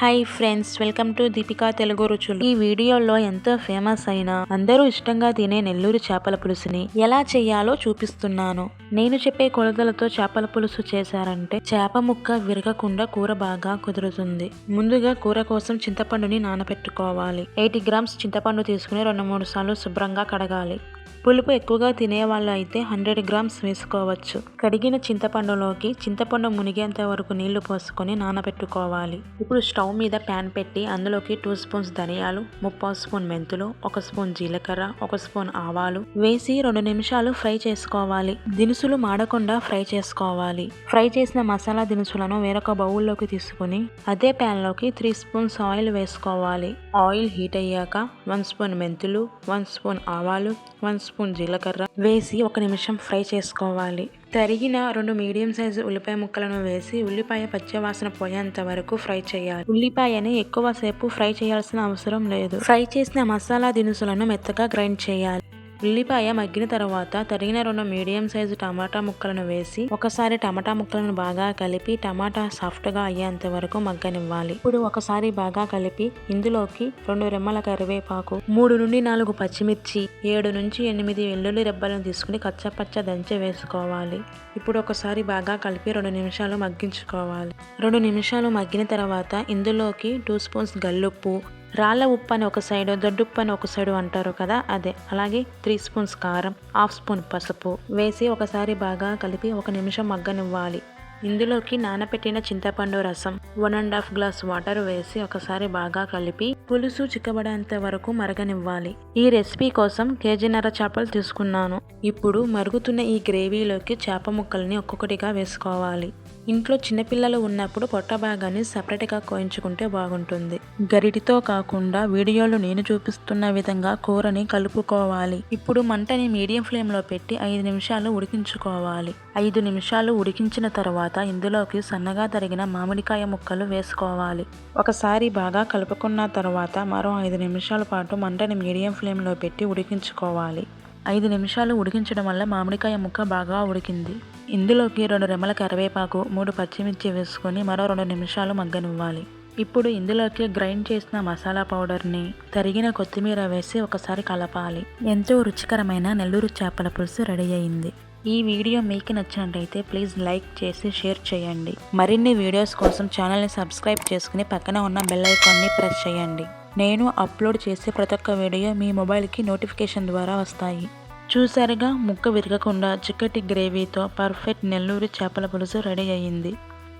Hi friends welcome to Deepika Telugu రుచులు ఈ వీడియోలో ఎంతో ఫేమస్ అయిన అందరూ ఇష్టంగా తినే నెల్లూరు చేపల పులుసుని ఎలా చేయాలో చూపిస్తున్నాను. నేను చెప్పే కొలతలతో చేపల పులుసు చేశారంటే చేప ముక్క విరగకుండా కూర బాగా కుదురుతుంది. ముందుగా కూర కోసం చింతపండుని నానబెట్టుకోవాలి ఎయిటీ గ్రామ్స్ చింతపండు తీసుకుని రెండు మూడు సార్లు శుభ్రంగా కడగాలి. పులుపు ఎక్కువగా తినే వాళ్ళు అయితే హండ్రెడ్ గ్రామ్స్ వేసుకోవచ్చు. కడిగిన చింతపండులోకి చింతపండు మునిగేంత వరకు నీళ్ళు పోసుకొని నానబెట్టుకోవాలి. ఇప్పుడు స్టవ్ మీద ప్యాన్ పెట్టి అందులోకి టూ స్పూన్స్ ధనియాలు ముప్పావు స్పూన్ మెంతులు ఒక స్పూన్ జీలకర్ర ఒక స్పూన్ ఆవాలు వేసి రెండు నిమిషాలు ఫ్రై చేసుకోవాలి. దినుసులు మాడకుండా ఫ్రై చేసుకోవాలి. ఫ్రై చేసిన మసాలా దినుసులను వేరొక బౌల్లోకి తీసుకుని అదే ప్యాన్లోకి త్రీ స్పూన్స్ ఆయిల్ వేసుకోవాలి. ఆయిల్ హీట్ అయ్యాక వన్ స్పూన్ మెంతులు వన్ స్పూన్ ఆవాలు వన్ స్పూన్ జీలకర్ర వేసి ఒక నిమిషం ఫ్రై చేసుకోవాలి. తరిగిన రెండు మీడియం సైజు ఉల్లిపాయ ముక్కలను వేసి ఉల్లిపాయ పచ్చివాసన పోయేంత వరకు ఫ్రై చేయాలి. ఉల్లిపాయని ఎక్కువ సేపు ఫ్రై చేయాల్సిన అవసరం లేదు. ఫ్రై చేసిన మసాలా దినుసులను మెత్తగా గ్రైండ్ చేయాలి. ఉల్లిపాయ మగ్గిన తర్వాత తరిగిన రెండు మీడియం సైజు టమాటా ముక్కలను వేసి ఒకసారి టమాటా ముక్కలను బాగా కలిపి టమాటా సాఫ్ట్గా అయ్యేంత వరకు మగ్గనివ్వాలి. ఇప్పుడు ఒకసారి బాగా కలిపి ఇందులోకి రెండు రెమ్మల కరివేపాకు మూడు నుండి నాలుగు పచ్చిమిర్చి ఏడు నుంచి ఎనిమిది వెల్లుల్లి రెబ్బలను తీసుకుని కచ్చపచ్చ దంచి వేసుకోవాలి. ఇప్పుడు ఒకసారి బాగా కలిపి రెండు నిమిషాలు మగ్గించుకోవాలి. రెండు నిమిషాలు మగ్గిన తర్వాత ఇందులోకి టూ స్పూన్స్ గల్లుప్పు రాళ్ళ ఉప్పు అని ఒక సైడు దొడ్డుప్పు అని ఒక సైడు అంటారు కదా అదే. అలాగే త్రీ స్పూన్స్ కారం హాఫ్ స్పూన్ పసుపు వేసి ఒకసారి బాగా కలిపి ఒక నిమిషం మగ్గనివ్వాలి. ఇందులోకి నానబెట్టిన చింతపండు రసం one and half glass water వేసి ఒకసారి బాగా కలిపి పులుసు చిక్కబడేంత వరకు మరగనివ్వాలి. ఈ రెసిపీ కోసం కేజీన్నర చేపలు తీసుకున్నాను. ఇప్పుడు మరుగుతున్న ఈ గ్రేవీలోకి చేప ముక్కల్ని ఒక్కొక్కటిగా వేసుకోవాలి. ఇంట్లో చిన్నపిల్లలు ఉన్నప్పుడు పొట్ట భాగాన్ని సపరేట్గా కోయించుకుంటే బాగుంటుంది. గరిటితో కాకుండా వీడియోలో నేను చూపిస్తున్న విధంగా కూరని కలుపుకోవాలి. ఇప్పుడు మంటని మీడియం ఫ్లేమ్లో పెట్టి ఐదు నిమిషాలు ఉడికించుకోవాలి. ఐదు నిమిషాలు ఉడికించిన తర్వాత తర్వాత ఇందులోకి సన్నగా తరిగిన మామిడికాయ ముక్కలు వేసుకోవాలి. ఒకసారి బాగా కలుపుకున్న తర్వాత మరో ఐదు నిమిషాల పాటు మంటని మీడియం ఫ్లేమ్లో పెట్టి ఉడికించుకోవాలి. ఐదు నిమిషాలు ఉడికించడం వల్ల మామిడికాయ ముక్క బాగా ఉడికింది. ఇందులోకి రెండు రెమ్మల కరివేపాకు మూడు పచ్చిమిర్చి వేసుకొని మరో రెండు నిమిషాలు మగ్గనివ్వాలి. ఇప్పుడు ఇందులోకి గ్రైండ్ చేసిన మసాలా పౌడర్ని తరిగిన కొత్తిమీర వేసి ఒకసారి కలపాలి. ఎంతో రుచికరమైన నెల్లూరు చేపల పులుసు రెడీ అయింది. ఈ వీడియో మీకు నచ్చినట్టయితే ప్లీజ్ లైక్ చేసి షేర్ చేయండి. మరిన్ని వీడియోస్ కోసం ఛానల్ని సబ్స్క్రైబ్ చేసుకుని పక్కన ఉన్న బెల్ ఐకాన్ని ప్రెస్ చేయండి. నేను అప్లోడ్ చేసే ప్రతి ఒక్క వీడియో మీ మొబైల్కి నోటిఫికేషన్ ద్వారా వస్తాయి. చూసారుగా ముక్క విరగకుండా చిక్కటి గ్రేవీతో పర్ఫెక్ట్ నెల్లూరు చేపల పులుసు రెడీ అయ్యింది.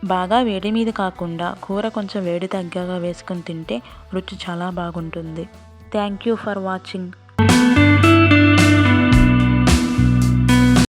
బాగా వేడి మీద కాకుండా కూర కొంచెం వేడి తగ్గాగా వేసుకుని తింటే రుచి చాలా బాగుంటుంది. Thank you for watching.